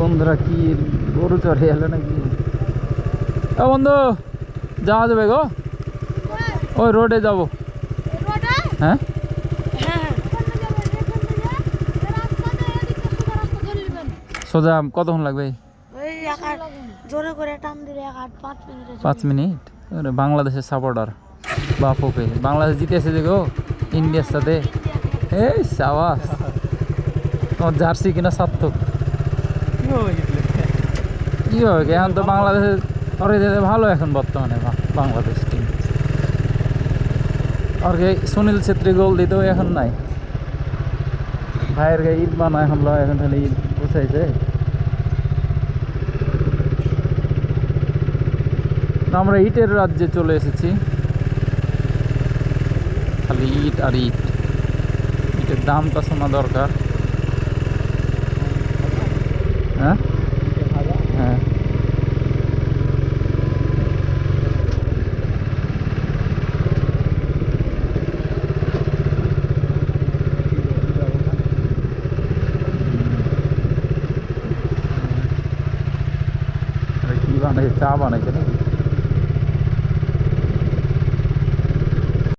বন্ধুরা কি গরু চড়ে এলো নাকি? ও বন্ধু যাওয়া যাবে গো। ওই রোডে যাব। হ্যাঁ? সোজা কতক্ষণ লাগবে? ওই জোরে করে টান দিলে পাঁচ মিনিট বাংলাদেশের সাপোর্টার বাপ ওপে বাংলাদেশ জিতেছে যে গো ইন্ডিয়ার সাথে। এই সাবাস। তোমার জার্সি কিনা সার্থক। কি হবে কি? এখন তো বাংলাদেশের ওরে ভালো এখন বর্তমানে বাংলাদেশ টিম আর সুনীল ছেত্রী গোল দিতেও এখন নাই। ভাইয়ের গায়ে ঈদ বানা এখন লয়, এখন খালি ঈদ বুঝাইছে আমরা ইটের রাজ্যে চলে এসেছি। খালি ইট আর ইট ইটের দামটা শোনা দরকার। হ্যাঁ হ্যাঁ আরে কি বানাইছে চা বানাইছে নাকি